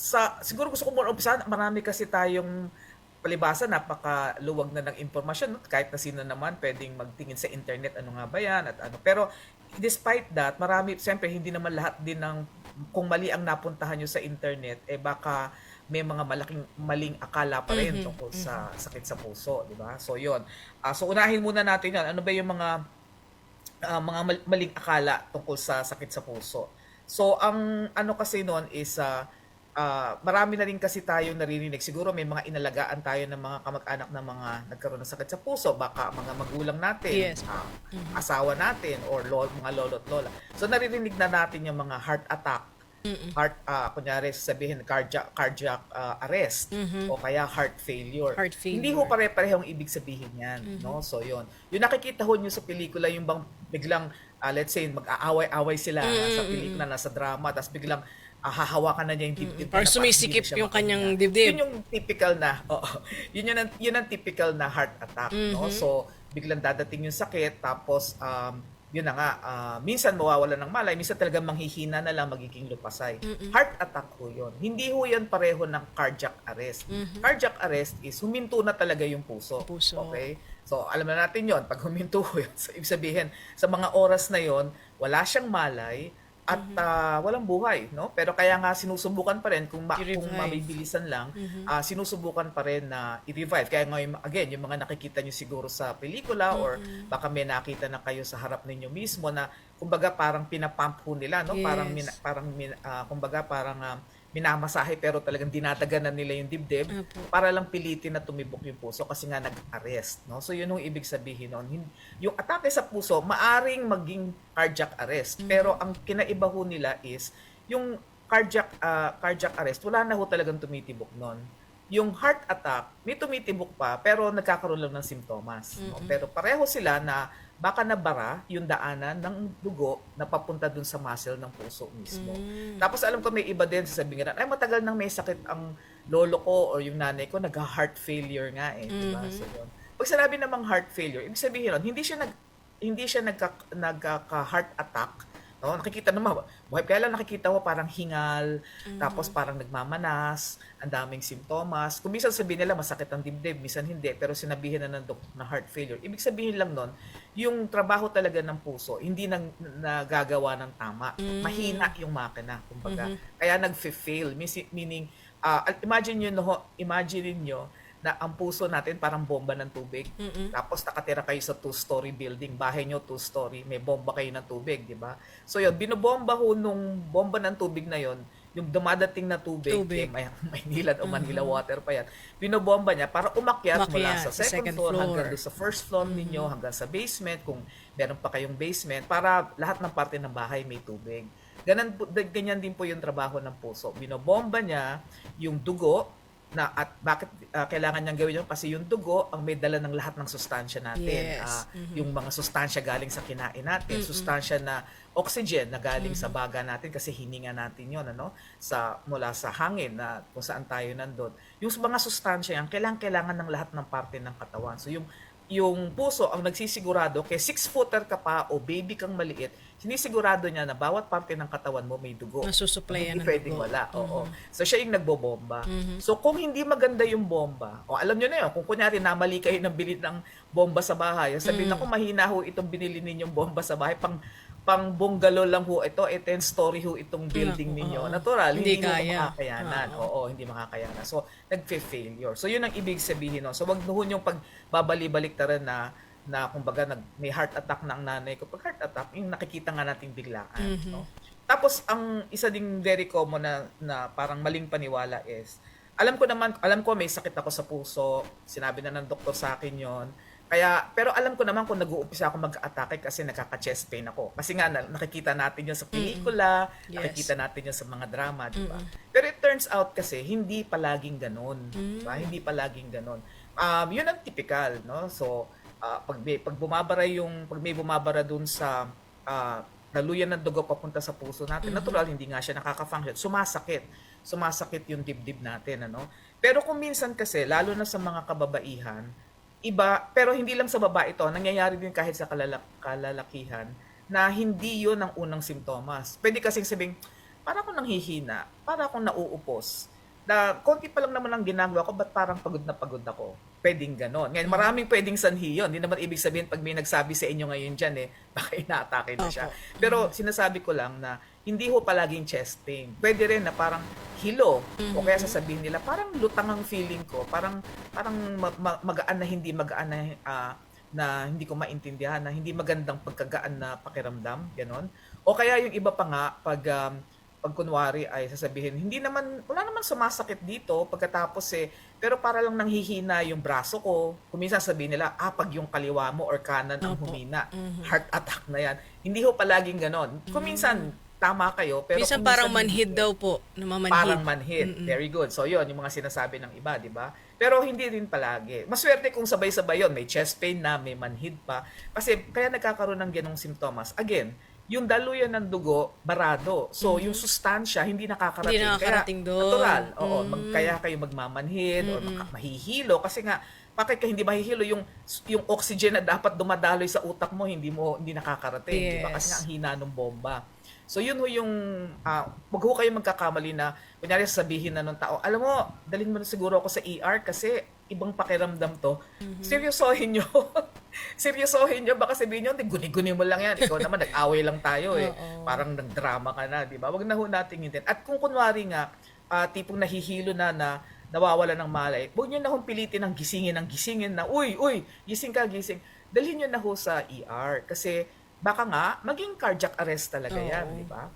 sa siguro gusto ko muna umpisahan, marami kasi tayong palibasa napakaluwag na ng impormasyon kahit na sino naman pwedeng magtingin sa internet ano nga ba yan at ano. Pero despite that marami siyempre hindi naman lahat din ng kung mali ang napuntahan nyo sa internet eh baka may mga malaking maling akala pa rin Mhm, tungkol sa sakit sa puso di ba? So yon so unahin muna natin yan. Ano ba yung mga ah, mga mal- maling akala tungkol sa sakit sa puso. So, ang ano kasi noon is, ah, ah, marami na rin kasi tayo naririnig. Siguro may mga inalagaan tayo ng mga kamag-anak na mga nagkaroon ng sakit sa puso. Baka mga magulang natin, Yes. ah, Mhm. asawa natin, or lo- mga lolo't lola. So, naririnig na natin yung mga heart attack, Mm-mm. heart, ah, kunyari sabihin, cardiac, cardiac ah, arrest, Mhm. o kaya heart failure. Heart failure. Hindi ho pare-parehong ibig sabihin yan. Mhm. No? So, yun. Yung nakikita ho nyo sa pelikula, yung bang biglang, ah, let's say, mag-aaway-away sila Mm, sa pelikula, nasa drama, tapos biglang hahawakan na niya yung dibdib. Parang niya, sumisikip yung kanyang dibdib. Yun yung typical na, oo. Yun, yun, ang, yun ang typical na heart attack. No? Mhm. So, biglang dadating yung sakit, tapos, um, yun na nga, ah, minsan mawawala ng malay, minsan talagang manghihina na lang, magiging lupasay. Mm-mm. Heart attack ho yun. Hindi ho yan pareho ng cardiac arrest. Mhm. Cardiac arrest is huminto na talaga yung puso. Puso. Okay? So, alam na natin yon Pag huminto ho yun, so, ibig sabihin, sa mga oras na yon wala siyang malay at Mhm. ah, walang buhay, no? Pero kaya nga sinusubukan pa rin kung, ma- kung mabibilisan lang, Mhm. ah, sinusubukan pa rin na i-revive. Kaya ngayon, again, yung mga nakikita nyo siguro sa pelikula or Mhm. baka may nakita na kayo sa harap ninyo mismo na kumbaga parang pinapump nila, no? Parang, Yes. mina, parang min- ah, kumbaga parang ah, minamasahe pero talagang dinadaganan nila yung dibdib para lang pilitin na tumibok yung puso kasi nga nag-arrest, no? So yun yung ibig sabihin noon. Yung atake sa puso maaring maging cardiac arrest, Mhm. pero ang kinaiba ho nila is yung cardiac ah, cardiac arrest, wala na ho talagang tumitibok noon. Yung heart attack, may tumitibok pa pero nagkakaroon lang ng simptomas. no? Mhm. Pero pareho sila na baka nabara yung daanan ng dugo na papunta dun sa muscle ng puso mismo. Mm. Tapos alam ko may iba din sasabihin nga, ay matagal nang may sakit ang lolo ko o yung nanay ko, nag-heart failure nga eh, di ba? Mhm. So yun. Pag sinabi namang heart failure, ibig sabihin nun, hindi siya nag hindi siya nagka, nagka-heart attack. No, nakikita naman, buhay kaya lang nakikita mo parang hingal, Mhm. tapos parang nagmamanas, ang daming simptomas. Kung minsan sabihin nila masakit ang dibdib, minsan hindi, pero sinabihin na ng doc na heart failure. Ibig sabihin lang nun, yung trabaho talaga ng puso, hindi nang nagagawa ng tama. Mm. Mahina yung makina, kumbaga. Mhm. Kaya nag-fail, meaning, ah, imagine nyo, imagine nyo na ang puso natin parang bomba ng tubig. Mm-mm. Tapos nakatira kayo sa two-story building, bahay nyo two-story, may bomba kayo ng tubig, di ba? So yun, binobomba ho nung bomba ng tubig na yon yung dumadating na tubig, Tubig. eh, may, Maynila o Manila Mhm. water pa yan, binobomba niya para umakyat mula Umakyat sa second, second floor, floor. hanggang doon sa first floor ninyo, hanggang sa basement, kung meron pa kayong basement, para lahat ng parte ng bahay may tubig. Ganyan, po- ganyan din po yung trabaho ng puso. Binobomba niya yung dugo, na at bakit ah, kailangan niyang gawin yun kasi yung dugo ang may dala ng lahat ng sustansya natin Yes. Ah, Mhm. yung mga sustansya galing sa kinain natin Mm-mm. sustansya na oxygen na galing sa Mhm. baga natin kasi hininga natin yon ano sa mula sa hangin na kung saan tayo nandun yung mga sustansya yan kailangan kailangan ng lahat ng parte ng katawan so yung yung puso ang nagsisigurado kay six footer ka pa o baby kang maliit sinisigurado niya na bawat parte ng katawan mo may dugo Nasusuplayan ng pwedeng dugo. wala. Oo. Mhm. So siya yung nagbobomba. Mhm. So kung hindi maganda yung bomba, o alam nyo na yun, kung kunyari namali kayo ng bilit ng bomba sa bahay, sabihin Mm. ako mahina ho itong binili ninyong bomba sa bahay, pang pang bungalow lang ho ito, eh 10 story ho itong building ninyo. oo. Natural, Hindi hindi, kaya. makakayanan. Oo. Oo, hindi makakayanan. So nagfe-failure. So yun ang ibig sabihin nun. So wag nuhon yung pagbabali-balik taran na na kumbaga nag may heart attack na ang nanay ko. Pag heart attack, yung nakikita nga nating biglaan, Mhm. no? Tapos ang isa ding very common na, na parang maling paniwala is alam ko naman alam ko may sakit ako sa puso. Sinabi na ng doktor sa akin 'yon. Kaya pero alam ko naman kung nag-uumpisa ako mag-atake kasi nakaka-chest pain ako. Kasi nga na- nakikita natin 'yon sa pelikula, Yes. nakikita natin 'yon sa mga drama, di ba? Mm-mm. Pero it turns out kasi hindi palaging ganoon, di ba? Mm. Hindi palaging ganoon. Um, 'yun ang typical, no? So ah, pag may, pag bumabara yung pag may bumabara dun sa ah, daluyan ng dugo papunta sa puso natin, Mhm. natural hindi nga siya nakaka-function. Sumasakit. Sumasakit yung dibdib natin, ano? Pero kung minsan kasi, lalo na sa mga kababaihan, iba, pero hindi lang sa baba ito, nangyayari din kahit sa kalala- kalalakihan, na hindi yun ang unang simptomas. Pwede kasing sabing, para akong nanghihina, para akong nauupos. Na konti pa lang naman ang ginagawa ko, ba't parang pagod na pagod ako? Pwedeng ganon. Ngayon, maraming pwedeng sanhi yun. Hindi naman ibig sabihin pag may nagsabi sa inyo ngayon dyan, eh, baka inaatake na siya. Pero sinasabi ko lang na hindi ho palaging chest pain. Pwede rin na parang hilo o kaya sasabihin nila parang lutang ang feeling ko, parang parang ma- ma- magaan na hindi magaan na ah, na hindi ko maintindihan, na hindi magandang pagkagaan na pakiramdam, ganon. O kaya yung iba pa nga pag um, pag kunwari ay sasabihin, hindi naman, wala naman sumasakit dito pagkatapos eh, pero para lang nanghihina yung braso ko. Kuminsan sabihin nila, ah, pag yung kaliwa mo or kanan ang humina, Mhm. heart attack na yan. Hindi ho palaging ganon. Kuminsan, tama kayo, pero Minsan parang manhid daw po. Namamanhid. Parang manhid. Mm-mm. Very good. So, yun, yung mga sinasabi ng iba, di ba? Pero hindi rin palagi. Maswerte kung sabay-sabay yun. May chest pain na, may manhid pa. Kasi, kaya nagkakaroon ng ganong simptomas. Again, yung daluyan ng dugo, barado. So, yung sustansya, hindi nakakarating. Mm-hmm. Hindi nakakarating kaya, doon. Natural. Oo, Mm. mag, kaya kayo magmamanhid or maka- mahihilo. Kasi nga, bakit ka hindi mahihilo? Yung, yung oxygen na dapat dumadaloy sa utak mo, hindi mo hindi nakakarating. Di ba? Kasi Yes. nga, ang hina ng bomba. So yun ho yung, uh, wag ho kayo magkakamali na, kunyari sabihin na nung tao, alam mo, dalhin mo na siguro ako sa ER kasi ibang pakiramdam to. Seryosohin nyo. Seryosohin nyo. Baka sabihin nyo, "Hindi, guni-guni mo lang yan. Ikaw naman, nag-away lang tayo eh. Oo. Parang nagdrama ka na, di ba? Wag na ho natin yun din. At kung kunwari nga, ah, tipong nahihilo na na nawawala ng malay, huwag nyo na hong pilitin ng gisingin ng gisingin na, uy, uy, gising ka, gising. Dalhin nyo na ho sa ER. Kasi baka nga, maging cardiac arrest talaga yan, Oo. di ba?